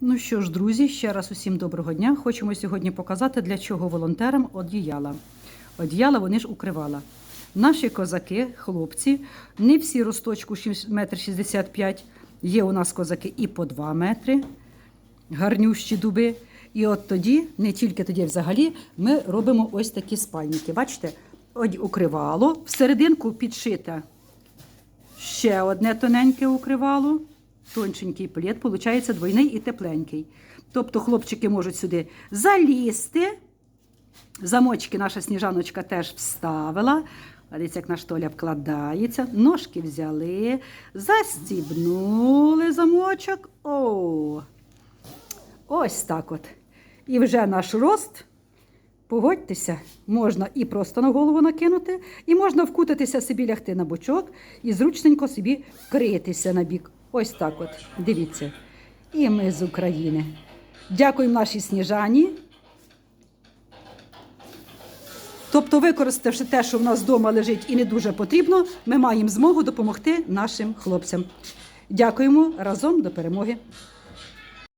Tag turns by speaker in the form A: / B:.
A: Ну що ж, друзі, ще раз усім доброго дня. Хочемо сьогодні показати, для чого волонтерам одіяла. Одіяла вони ж укривала. Наші козаки, хлопці, не всі росточку 1,65 м. Є у нас козаки і по 2 метри, гарнющі дуби. І от тоді, не тільки тоді, взагалі, ми робимо ось такі спальники. Бачите, укривало, всерединку підшите ще одне тоненьке укривало, тонченький плід, виходить двойний і тепленький. Тобто хлопчики можуть сюди залізти. Замочки наша сніжаночка теж вставила. Дивіться, як наш толя вкладається. Ножки взяли, застібнули замочок. О! Ось так от. І вже наш рост Погодьтеся, можна і просто на голову накинути, і можна вкутатися собі лягти на бочок і зручненько собі критися на бік. Ось так от. Дивіться. І ми з України. Дякуємо нашій сніжані. Тобто, використавши те, що в нас вдома лежить і не дуже потрібно, ми маємо змогу допомогти нашим хлопцям. Дякуємо разом до перемоги.